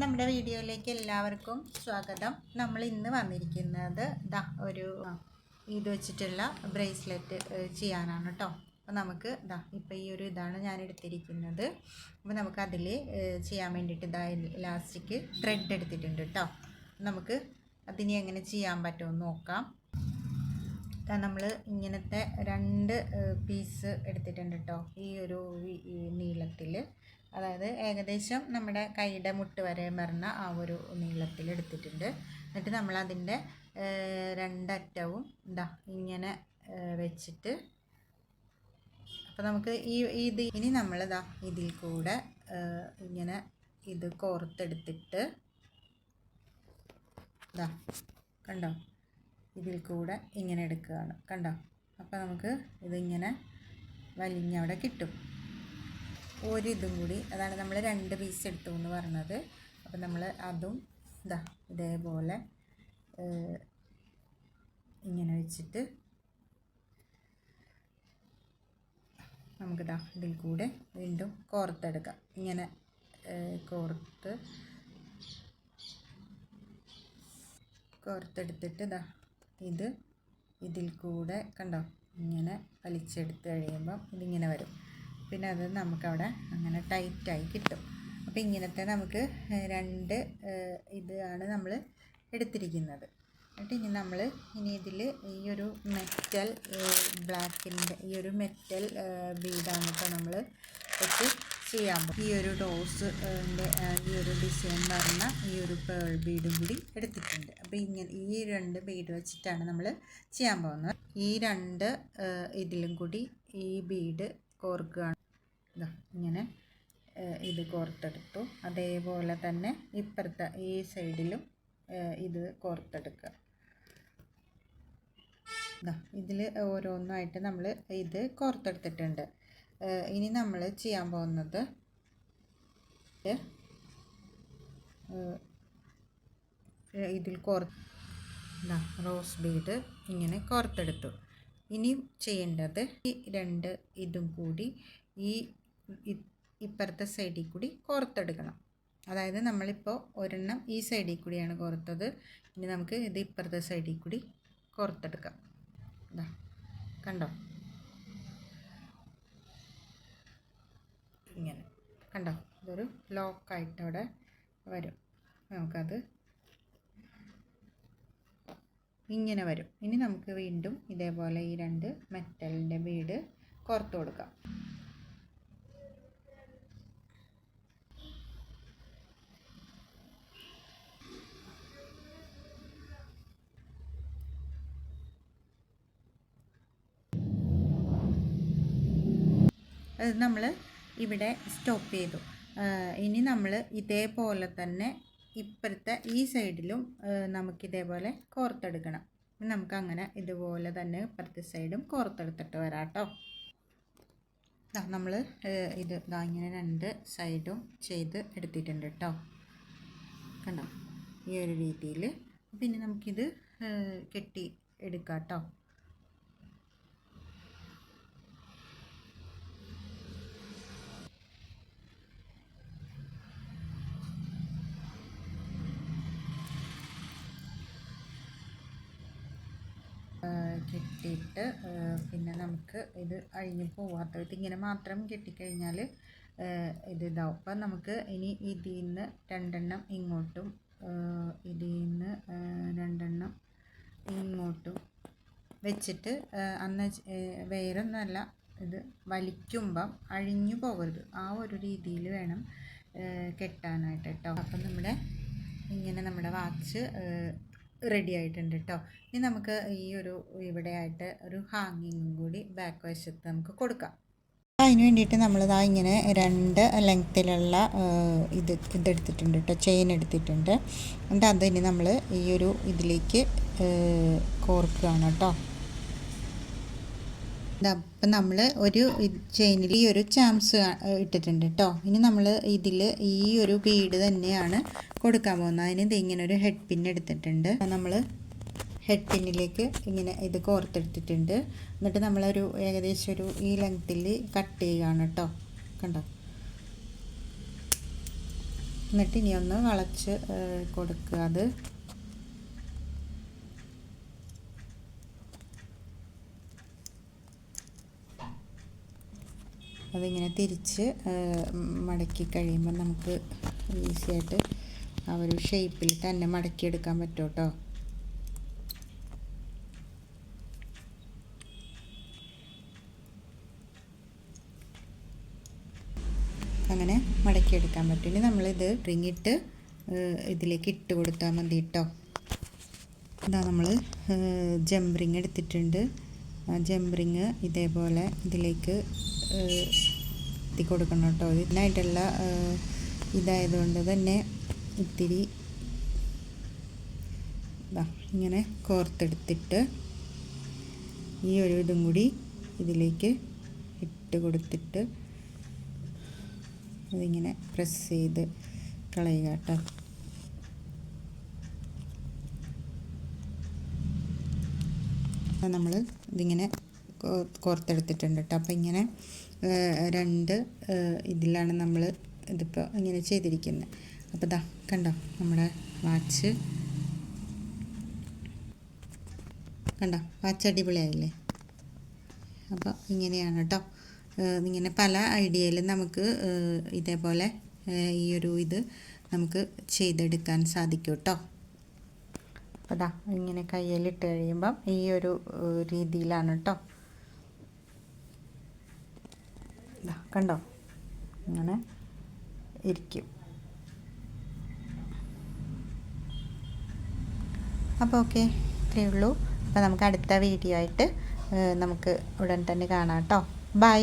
നമ്മുടെ വീഡിയോയിലേക്ക് എല്ലാവർക്കും സ്വാഗതം. നമ്മൾ ഇന്ന് വന്നിരിക്കുന്നത് ദാ ഒരു ഇത് വെച്ചിട്ടുള്ള ബ്രേസ്ലെറ്റ് ചെയ്യാനാണ് കേട്ടോ അപ്പോൾ നമുക്ക് ദാ ഇപ്പോൾ ഈ ഒരു ഇതാണ് ഞാൻ എടുത്തിരിക്കുന്നത്. അപ്പോൾ നമുക്ക് അതിൽ ചെയ്യാൻ വേണ്ടിയിട്ട് ഇതാ ഇലാസ്റ്റിക് ത്രെഡ് എടുത്തിട്ടുണ്ട് കേട്ടോ നമുക്ക് അതിനെ എങ്ങനെ ചെയ്യാൻ പറ്റുമെന്ന് നോക്കാം. നമ്മൾ ഇങ്ങനത്തെ രണ്ട് പീസ് എടുത്തിട്ടുണ്ട് കേട്ടോ ഈ ഒരു നീളത്തിൽ അതായത് ഏകദേശം നമ്മുടെ കൈയുടെ മുട്ട് വരെ വരുന്ന ആ ഒരു നീളത്തിൽ എടുത്തിട്ടുണ്ട്. എന്നിട്ട് നമ്മൾ അതിന്റെ രണ്ടറ്റവും ഇതാ ഇങ്ങനെ വെച്ചിട്ട് അപ്പോൾ നമുക്ക് ഈ ഇത് ഇനി നമ്മളിതാ ഇതിൽ കൂടെ ഇങ്ങനെ ഇത് കോർത്തെടുത്തിട്ട് ഇതാ കണ്ടോ? ഇതിൽ കൂടെ ഇങ്ങനെ എടുക്കുകയാണ്. കണ്ടോ? അപ്പോൾ നമുക്ക് ഇതിങ്ങനെ വലിഞ്ഞവിടെ കിട്ടും. ഒരിതും കൂടി. അതാണ് നമ്മൾ രണ്ട് പീസ് എടുത്തു എന്ന് പറഞ്ഞത്. അപ്പോൾ നമ്മൾ അതും ഇതാ ഇതേപോലെ ഇങ്ങനെ വെച്ചിട്ട് നമുക്കിതാ ഇതിൽ കൂടെ വീണ്ടും കോർത്തെടുക്കാം. ഇങ്ങനെ കോർത്ത് കോർത്തെടുത്തിട്ട് ഇതാ ഇത് ഇതിൽ കൂടെ കണ്ടോ? ഇങ്ങനെ വലിച്ചെടുത്ത് കഴിയുമ്പം ഇതിങ്ങനെ വരും. പിന്നെ അത് നമുക്കവിടെ അങ്ങനെ ടൈറ്റായി കിട്ടും. അപ്പോൾ ഇങ്ങനത്തെ നമുക്ക് രണ്ട് ഇതാണ് നമ്മൾ എടുത്തിരിക്കുന്നത്. എന്നിട്ട് ഇനി നമ്മൾ ഇനി ഇതിൽ ഈ ഒരു മെറ്റൽ ബ്ലാക്കിന്റെ ഈ ഒരു മെറ്റൽ ബീഡാണ് ഇപ്പോൾ നമ്മൾ വെച്ച് ചെയ്യാൻ പോകും ഈ ഒരു റോസ് ഈ ഒരു ഡിസൈൻ പറഞ്ഞ ഈ ഒരു പേൾ ബീഡും കൂടി എടുത്തിട്ടുണ്ട്. അപ്പോൾ ഇങ്ങനെ ഈ രണ്ട് ബീഡ് വെച്ചിട്ടാണ് നമ്മൾ ചെയ്യാൻ പോകുന്നത്. ഈ രണ്ട് ഇതിലും കൂടി ഈ ബീഡ് കോർക്കുകയാണ്. ഇങ്ങനെ ഇത് കോർത്തെടുത്തു. അതേപോലെ തന്നെ ഇപ്പുറത്തെ ഈ സൈഡിലും ഇത് കോർത്തെടുക്കുക. ഇതിൽ ഓരോന്നായിട്ട് നമ്മൾ ഇത് കോർത്തെടുത്തിട്ടുണ്ട്. ഇനി നമ്മൾ ചെയ്യാൻ പോകുന്നത് ഇതിൽ കോർ റോസ് ബീഡ് ഇങ്ങനെ കോർത്തെടുത്തു. ഇനി ചെയ്യേണ്ടത് ഈ രണ്ട് ഇതും കൂടി ഈ ഇപ്പുറത്തെ സൈഡിൽ കൂടി കോർത്തെടുക്കണം. അതായത് നമ്മളിപ്പോൾ ഒരെണ്ണം ഈ സൈഡിൽ കൂടിയാണ് കോർത്തത്. ഇനി നമുക്ക് ഇത് ഇപ്പുറത്തെ സൈഡിൽ കൂടി കോർത്തെടുക്കാം. ഇതാ കണ്ടോ? ഇങ്ങനെ. കണ്ടോ? ഇതൊരു ലോക്കായിട്ട് അവിടെ വരും. നമുക്കത് ഇങ്ങനെ വരും. ഇനി നമുക്ക് വീണ്ടും ഇതേപോലെ ഈ രണ്ട് മെറ്റലിന്റെ ബീഡ് കോർത്ത് കൊടുക്കാം. നമ്മൾ ഇവിടെ സ്റ്റോപ്പ് ചെയ്തു. ഇനി നമ്മൾ ഇതേപോലെ തന്നെ ഇപ്പുറത്തെ ഈ സൈഡിലും നമുക്കിതേപോലെ കോർത്തെടുക്കണം. നമുക്ക് അങ്ങനെ ഇതുപോലെ തന്നെ ഇപ്പുറത്തെ സൈഡും കോർത്തെടുത്തിട്ട് വരാം കേട്ടോ നമ്മൾ ഇത് ഇങ്ങനെ രണ്ട് സൈഡും ചെയ്ത് എടുത്തിട്ടുണ്ട് കേട്ടോ കണ്ടോ? ഈ ഒരു രീതിയിൽ പിന്നെ നമുക്കിത് കെട്ടി എടുക്കാം കേട്ടോ കെട്ടിയിട്ട് പിന്നെ നമുക്ക് ഇത് അഴിഞ്ഞു പോവാത്ത വിധം ഇങ്ങനെ മാത്രം കെട്ടിക്കഴിഞ്ഞാൽ ഇത് ഇതാവും. അപ്പം നമുക്ക് ഇനി ഇതിൽ നിന്ന് രണ്ടെണ്ണം ഇങ്ങോട്ടും ഇതിൽ നിന്ന് രണ്ടെണ്ണം ഇങ്ങോട്ടും വെച്ചിട്ട് അന്ന് വേറൊന്നുമല്ല ഇത് വലിക്കുമ്പം അഴിഞ്ഞു പോകരുത്. ആ ഒരു രീതിയിൽ വേണം കെട്ടാനായിട്ട് കേട്ടോ അപ്പം നമ്മുടെ ഇങ്ങനെ നമ്മുടെ വാച്ച് റെഡി ആയിട്ടുണ്ട് കേട്ടോ ഇനി നമുക്ക് ഈ ഒരു ഇവിടെ ആയിട്ട് ഒരു ഹാങ്ങിങ്ങും കൂടി ബാക്ക് വശത്ത് നമുക്ക് കൊടുക്കാം. അതിന് വേണ്ടിയിട്ട് നമ്മളിതാ ഇങ്ങനെ രണ്ട് ലെങ്ത്തിലുള്ള ഇത് ഇതെടുത്തിട്ടുണ്ട് കേട്ടോ ചെയിൻ എടുത്തിട്ടുണ്ട്. എന്നിട്ട് ഇനി നമ്മൾ ഈ ഒരു ഇതിലേക്ക് കോർക്കുകയാണ് കേട്ടോ അപ്പം നമ്മൾ ഒരു ചെയിനിൽ ഈ ഒരു ചാംസ് ഇട്ടിട്ടുണ്ട് കേട്ടോ ഇനി നമ്മൾ ഇതിൽ ഈ ഒരു ബീഡ് തന്നെയാണ് കൊടുക്കാൻ പോകുന്നത് അതിന് ഇത് ഇങ്ങനെ ഒരു ഹെഡ് പിൻ എടുത്തിട്ടുണ്ട് നമ്മൾ ഹെഡ് പിന്നിലേക്ക് ഇങ്ങനെ ഇത് കോർത്തെടുത്തിട്ടുണ്ട്. എന്നിട്ട് നമ്മളൊരു ഏകദേശം ഒരു ഈ ലെങ്ത്തിൽ കട്ട് ചെയ്യുകയാണ് കേട്ടോ. കണ്ടോ? എന്നിട്ട് ഇനി ഒന്ന് വളച്ച് കൊടുക്കുക അത്. അതിങ്ങനെ തിരിച്ച് മടക്കി കഴിയുമ്പോൾ നമുക്ക് ഈസി ആയിട്ട് ആ ഒരു ഷേപ്പിൽ തന്നെ മടക്കിയെടുക്കാൻ പറ്റും കേട്ടോ അങ്ങനെ മടക്കിയെടുക്കാൻ പറ്റും. ഇനി നമ്മളിത് റിങ്ങിട്ട് ഇതിലേക്ക് ഇട്ട് കൊടുത്താൽ മതി കേട്ടോ ഇതാ നമ്മൾ ജംറിങ് എടുത്തിട്ടുണ്ട്. ആ ജംറിങ് ഇതേപോലെ ഇതിലേക്ക് എത്തി കൊടുക്കണം കേട്ടോ ഇതിനായിട്ടുള്ള ഇതായതുകൊണ്ട് തന്നെ ഇത്തിരി ഇതാ ഇങ്ങനെ കോർത്തെടുത്തിട്ട് ഈ ഒരു ഇതും കൂടി ഇതിലേക്ക് ഇട്ട് കൊടുത്തിട്ട് അതിങ്ങനെ പ്രസ് ചെയ്ത് കളയുക കേട്ടോ. നമ്മൾ ഇതിങ്ങനെ കോർത്തെടുത്തിട്ടുണ്ട് കേട്ടോ. അപ്പോൾ ഇങ്ങനെ രണ്ട് ഇതിലാണ് നമ്മൾ ഇതിപ്പോൾ ഇങ്ങനെ ചെയ്തിരിക്കുന്നത് അപ്പോൾ ഇതാ കണ്ടോ നമ്മുടെ വാച്ച്. കണ്ടോ വാച്ച് അടിപൊളിയായില്ലേ? അപ്പോൾ ഇങ്ങനെയാണ് കേട്ടോ ഇങ്ങനെ പല ഐഡിയയിലും നമുക്ക് ഇതേപോലെ ഈ ഒരു ഇത് നമുക്ക് ചെയ്തെടുക്കാൻ സാധിക്കും കേട്ടോ അപ്പോൾ ഇതാ ഇങ്ങനെ കയ്യിലിട്ട് കഴിയുമ്പം ഈ ഒരു രീതിയിലാണ് കേട്ടോ കണ്ടോ? അങ്ങനെ ഇരിക്കും. അപ്പോൾ ഓക്കെ ഇത്രയേ ഉള്ളൂ. അപ്പോൾ നമുക്ക് അടുത്ത വീഡിയോ ആയിട്ട് നമുക്ക് ഉടൻ തന്നെ കാണാം കേട്ടോ. ബൈ.